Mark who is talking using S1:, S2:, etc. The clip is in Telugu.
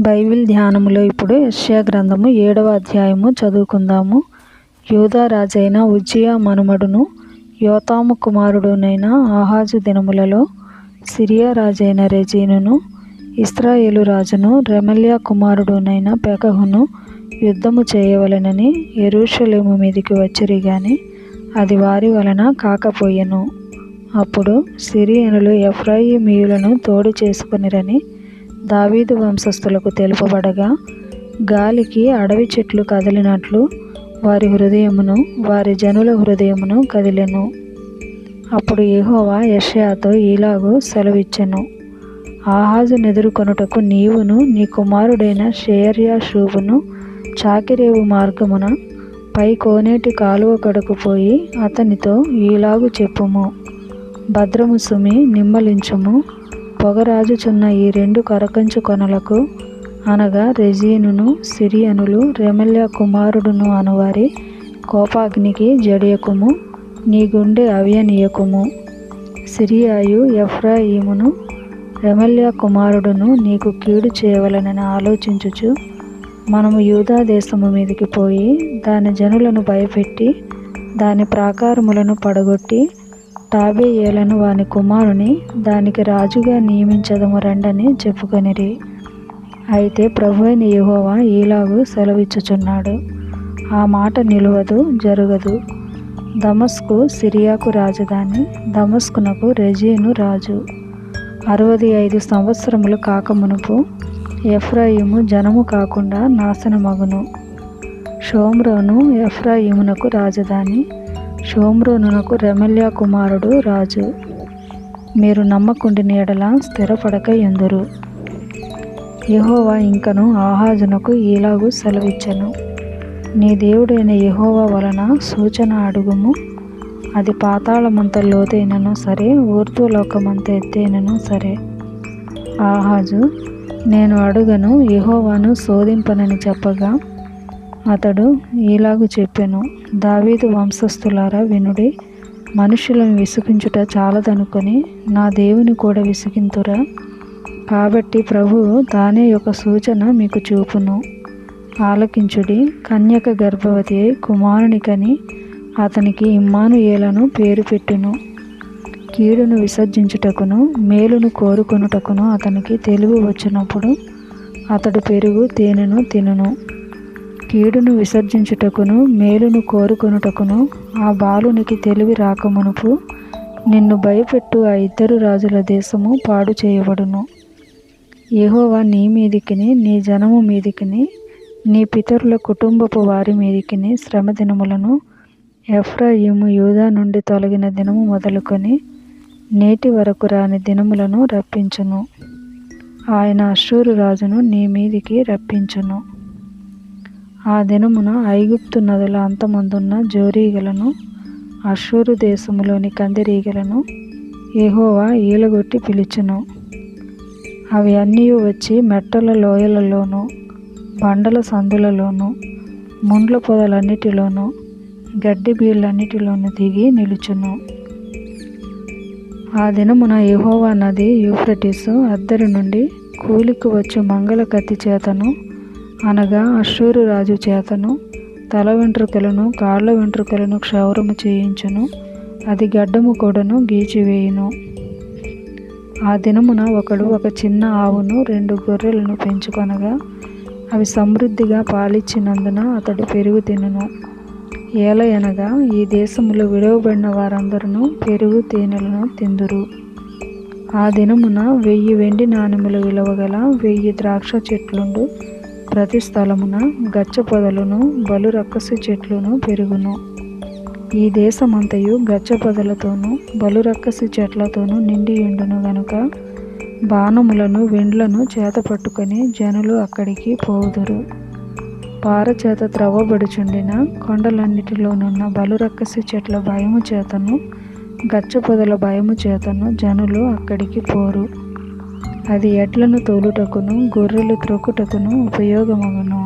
S1: బైబిల్ ధ్యానములో ఇప్పుడు యష్యా గ్రంథము ఏడవ అధ్యాయము చదువుకుందాము. యూదా రాజైన ఉజ్జియా మనుమడును యోతాము కుమారుడునైన ఆహాజు దినములలో సిరియా రాజైన రెజీనును ఇస్రాయేలు రాజును రెమల్యా కుమారుడునైన పెకహును యుద్ధము చేయవలెనని ఎరుషలేము మీదికి వచ్చిరి గాని అది వారి వలన కాకపోయెను. అప్పుడు సిరియనులు ఎఫ్రాయిమీయులను తోడు చేసుకునిరని దావీదు వంశస్థులకు తెలుపబడగా గాలికి అడవి చెట్లు కదిలినట్లు వారి హృదయమును వారి జనుల హృదయమును కదిలెను. అప్పుడు యెహోవా యషయాతో ఈలాగు సెలవిచ్చెను. ఆహాజు ఎదుర్కొనుటకు నీవును నీ కుమారుడైన షేర్యాషూబును చాకిరేవు మార్గమున పై కోనేటి కాలువ కడకు పోయి అతనితో ఈలాగు చెప్పుము. భద్రము సుమి నిమ్మలించుము. పొగరాజుచున్న ఈ రెండు కరకంచు కొనలకు అనగా రెజీనును సిరియనులు రెమల్య కుమారుడును అనువారి కోపాగ్నికి జడియకుము నీ గుండె అవ్యనీయకుము. సిరియాయు ఎఫ్రాయిమును రెమల్య కుమారుడును నీకు కీడు చేయవలనని ఆలోచించుచు మనము యూదా దేశము మీదకి పోయి దాని జనులను భయపెట్టి దాని ప్రాకారములను పడగొట్టి టాబేయేలను వాని కుమారుని దానికి రాజుగా నియమించదము రండని చెప్పుకొనిరి. అయితే ప్రభు అయిన ఈలాగు సెలవిచ్చుచున్నాడు. ఆ మాట నిలువదు జరగదు. దమస్కు సిరియాకు రాజధాని దమస్కునకు రెజీను రాజు. అరవది ఐదు సంవత్సరములు కాకమునుపు ఎఫ్రాయిము జనము కాకుండా నాశనమగును. షోమ్రోను ఎఫ్రాయిమునకు రాజధాని షోమ్రోనునకు రమల్య కుమారుడు రాజు. మీరు నమ్మకుండిన నీడల స్థిరపడక ఎందురు. యహోవా ఇంకను ఆహాజునకు ఇలాగూ సెలవిచ్చను. నీ దేవుడైన యహోవా వలన సూచన అడుగుము. అది పాతాళమంత లోతైనను సరే ఊర్ధ్వలోకమంత ఎత్తైనను సరే. ఆహాజు నేను అడుగను యహోవాను శోధింపనని చెప్పగా అతడు ఈలాగు చెప్పెను దావీదు వంశస్థులారా వినుడి మనుషులను విసిగించుట చాలదనుకొని నా దేవుని కూడా విసిగింతురా. కాబట్టి ప్రభువు తానే ఒక సూచన మీకు చూపును. ఆలకించుడి కన్యక గర్భవతి అయి కుమారునికని అతనికి ఇమ్మానుయేలను పేరు పెట్టును. కీడును విసర్జించుటకును మేలును కోరుకొనుటకును అతనికి తెలివి వచ్చినప్పుడు అతడు పెరుగు తేనెను తినును. కీడును విసర్జించుటకును మేలును కోరుకొనుటకును ఆ బాలునికి తెలివి రాకమునుపు నిన్ను భయపెట్టు ఆ ఇద్దరు రాజుల దేశము పాడు చేయబడును. యెహోవా నీ మీదికిని నీ జనము మీదికిని నీ పితరుల కుటుంబపు వారి మీదికిని శ్రమ దినములను ఎఫ్రాయిము యూదా నుండి తొలగిన దినము మొదలుకొని నేటి వరకు రాని దినములను రప్పించును. ఆయన అశ్షూరు రాజును నీ మీదికి రప్పించును. ఆ దినమున ఐగుప్తు నదుల అంతమందున్న జోరీగలను అశ్షూరు దేశములోని కందిరీగలను ఏహోవా ఈలగొట్టి పిలుచును. అవి అన్నీ వచ్చి మెట్టల లోయలలోనూ బండల సందులలోనూ ముండ్ల పొదలన్నిటిలోనూ గడ్డి బీళ్ళన్నిటిలోనూ దిగి నిలుచును. ఆ దినమున యహోవా నది యూఫ్రటిస్ అద్దరి నుండి కూలికి వచ్చు మంగళ కత్తి చేతను అనగా అశ్షూరు రాజు చేతను తల వెంట్రుకలను కాళ్ళ వెంట్రుకలను క్షౌరము చేయించును అది గడ్డము కొడను గీచివేయును. ఆ దినమున ఒకడు ఒక చిన్న ఆవును రెండు గొర్రెలను పెంచుకొనగా అవి సమృద్ధిగా పాలిచ్చినందున అతడు పెరుగు తినును. ఏలయనగా ఈ దేశములో విడవబడిన వారందరూ పెరుగు తేనెలను తిందురు. ఆ దినమున వెయ్యి వెండి నాణెములు విలువగల వెయ్యి ద్రాక్ష చెట్లుండు ప్రతి స్థలమున గచ్చ పొదలను బలు రక్కసు చెట్లును పెరుగును. ఈ దేశమంతయు గచ్చ పొదలతోనూ బలు రక్కసు చెట్లతోనూ నిండి ఉండును గనుక బాణములను వెండ్లను చేత పట్టుకొని జనులు అక్కడికి పోవుదురు. పారచేత త్రవ్వబడుచుండిన కొండలన్నిటిలోనున్న బలురక్కసి చెట్ల భయము చేతను గచ్చ పొదల భయము చేతను జనులు అక్కడికి పోరు. అది ఎడ్లను తోలుటకును గొర్రెలు త్రొక్కుటకును ఉపయోగమగును.